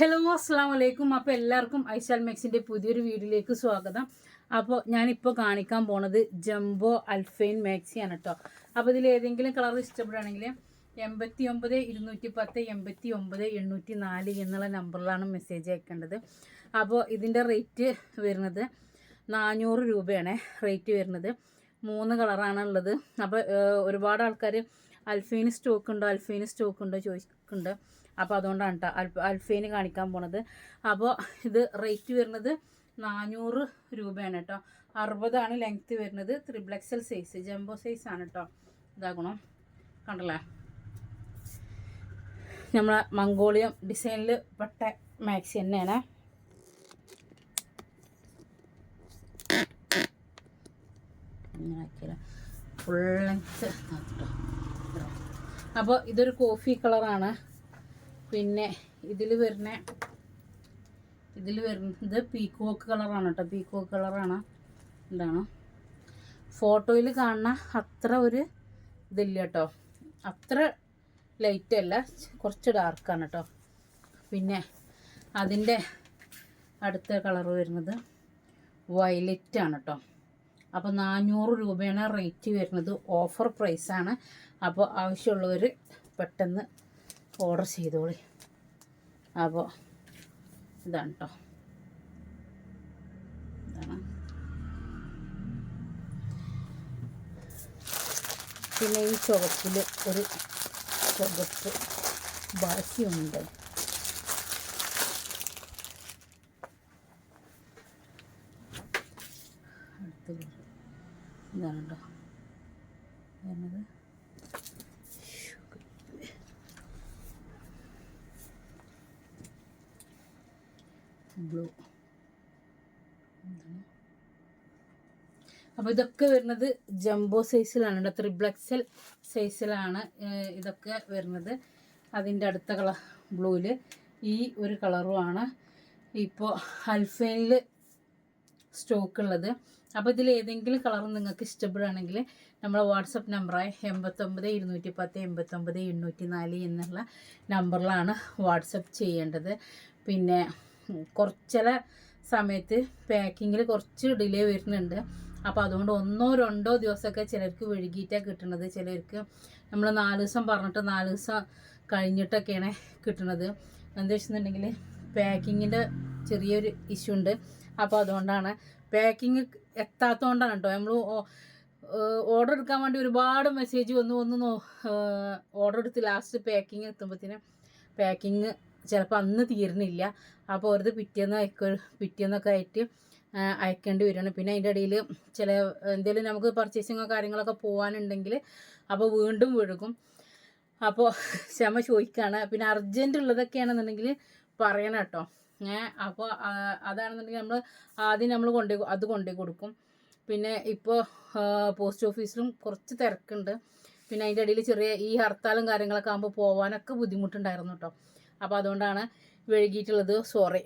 Hello അസ്സാം വലൈക്കും അപ്പോൾ എല്ലാവർക്കും ഐശാൽ മെക്സിന്റെ പുതിയൊരു വീഡിയോയിലേക്ക് സ്വാഗതം. അപ്പോൾ ഞാനിപ്പോൾ കാണിക്കാൻ പോണത് ജംബോ അൽഫൈൻ മാക്സിയാണ് കേട്ടോ അപ്പോൾ ഇതിൽ ഏതെങ്കിലും കളർ ഇഷ്ടപ്പെടുകയാണെങ്കിൽ എൺപത്തി ഒമ്പത് ഇരുന്നൂറ്റി പത്ത് എൺപത്തി ഒമ്പത് എണ്ണൂറ്റി നാല് എന്നുള്ള നമ്പറിലാണ് മെസ്സേജ് അയക്കേണ്ടത്. അപ്പോൾ ഇതിന്റെ റേറ്റ് വരുന്നത് നാനൂറ് രൂപയാണ് റേറ്റ് വരുന്നത്. മൂന്ന് കളറാണ് ഉള്ളത്. അപ്പോൾ ഒരുപാട് ആൾക്കാർ അൽഫൈന് സ്റ്റോക്ക് ഉണ്ടോ അൽഫൈന് സ്റ്റോക്ക് ഉണ്ടോ ചോദിക്കുന്നുണ്ട്. അപ്പോൾ അതുകൊണ്ടാണ് കേട്ടോ അൽ അൽഫേന് കാണിക്കാൻ പോണത്. അപ്പോൾ ഇത് റേറ്റ് വരുന്നത് നാനൂറ് രൂപയാണ് കേട്ടോ അറുപതാണ് ലെങ്ത്ത് വരുന്നത് triple XL size jumbo size ആണ് കേട്ടോ ഇതാകണം. കണ്ടല്ലേ? നമ്മളെ മംഗോളിയം ഡിസൈനിൽ പെട്ട മാക്സി തന്നെയാണ്. ഫുൾ ലെങ്ത്ത് അപ്പോൾ ഇതൊരു കോഫി കളറാണ്. പിന്നെ ഇതിൽ വരുന്ന ഇതിൽ വരുന്നത് പീക്കോക്ക് കളറാണ് കേട്ടോ പീക്കോക്ക് കളറാണ് എന്താണ് ഫോട്ടോയിൽ കാണുന്ന അത്ര ഒരു ഇതില്ല കേട്ടോ അത്ര ലൈറ്റ് അല്ല കുറച്ച് ഡാർക്കാണ് കേട്ടോ പിന്നെ അതിന്റെ അടുത്ത കളർ വരുന്നത് വയലറ്റ് ആണ് കേട്ടോ അപ്പോൾ നാനൂറ് രൂപയാണ് റേറ്റ് വരുന്നത്. ഓഫർ പ്രൈസാണ് അപ്പോൾ ആവശ്യമുള്ളവർ പെട്ടെന്ന് ഓർഡർ ചെയ്തോളി. അപ്പോൾ ഇതാണ് കേട്ടോ പിന്നെ ഈ ചുവപ്പിൽ ഒരു ചുവപ്പ് ബാക്കിയുണ്ട്. ഇതാണ് കേട്ടോ വരുന്നത്. ബ്ലൂ. അപ്പോൾ ഇതൊക്കെ വരുന്നത് ജംബോ സൈസിലാണ് കേട്ടോ. എക്സൽ സൈസിലാണ് ഇതൊക്കെ വരുന്നത്. അതിന്റെ അടുത്ത കളർ ബ്ലൂവിൽ ഈ ഒരു കളറുമാണ് ഇപ്പോൾ അൽഫൈനിൽ സ്റ്റോക്ക് ഉള്ളത് അപ്പോൾ ഇതിൽ ഏതെങ്കിലും കളർ നിങ്ങൾക്ക് ഇഷ്ടപ്പെടുകയാണെങ്കിൽ നമ്മളെ വാട്സപ്പ് നമ്പറായ എൺപത്തൊമ്പത് ഇരുന്നൂറ്റി പത്ത് എൺപത്തൊമ്പത് എണ്ണൂറ്റി നാല് എന്നുള്ള നമ്പറിലാണ് വാട്സപ്പ് ചെയ്യേണ്ടത്. പിന്നെ കുറച്ചില സമയത്ത് പാക്കിങ്ങിൽ കുറച്ച് ഡിലേ വരുന്നുണ്ട്. അപ്പോൾ അതുകൊണ്ട് ഒന്നോ രണ്ടോ ദിവസമൊക്കെ ചിലർക്ക് വഴുകിയിട്ടാണ് കിട്ടുന്നത് ചിലർക്ക് നമ്മൾ നാല് ദിവസം പറഞ്ഞിട്ട് നാല് ദിവസം കഴിഞ്ഞിട്ടൊക്കെയാണ് കിട്ടുന്നത് എന്താ വെച്ചിട്ടുണ്ടെങ്കിൽ പാക്കിങ്ങിന്റെ ചെറിയൊരു ഇഷ്യൂ ഉണ്ട്. അപ്പോൾ അതുകൊണ്ടാണ് പാക്കിങ് എത്താത്തതുകൊണ്ടാണ് കേട്ടോ നമ്മൾ ഓർഡർ എടുക്കാൻ വേണ്ടി ഒരുപാട് മെസ്സേജ് വന്നു. ഒന്ന് ഓർഡർ എടുത്ത് ലാസ്റ്റ് പാക്കിങ് എത്തുമ്പോഴത്തേനും പാക്കിങ് ചിലപ്പോൾ അന്ന് തീരുന്നില്ല. അപ്പോൾ അവരത് പിറ്റേന്ന് അയക്ക പിറ്റേന്നൊക്കെ ആയിട്ട് അയക്കേണ്ടി വരികയാണ് പിന്നെ അതിന്റെ ഇടയിൽ ചില എന്തെങ്കിലും നമുക്ക് പർച്ചേസിങ്ങോ കാര്യങ്ങളൊക്കെ പോകാനുണ്ടെങ്കിൽ അപ്പോൾ വീണ്ടും വിഴുകും. അപ്പോൾ ക്ഷമ ചോദിക്കുകയാണ് പിന്നെ അർജന്റ് ഉള്ളതൊക്കെയാണെന്നുണ്ടെങ്കിൽ പറയണം കേട്ടോ അപ്പോൾ അതാണെന്നുണ്ടെങ്കിൽ നമ്മൾ ആദ്യം നമ്മൾ കൊണ്ടു അത് കൊണ്ടു കൊടുക്കും. പിന്നെ ഇപ്പോൾ പോസ്റ്റ് ഓഫീസിലും കുറച്ച് തിരക്കുണ്ട്. പിന്നെ അതിന്റെ ഇടയിൽ ചെറിയ ഈ ഹർത്താലും കാര്യങ്ങളൊക്കെ ആകുമ്പോൾ പോകാനൊക്കെ ബുദ്ധിമുട്ടുണ്ടായിരുന്നു കേട്ടോ അപ്പോൾ അതുകൊണ്ടാണ് വൈകിട്ടുള്ളത് സോറി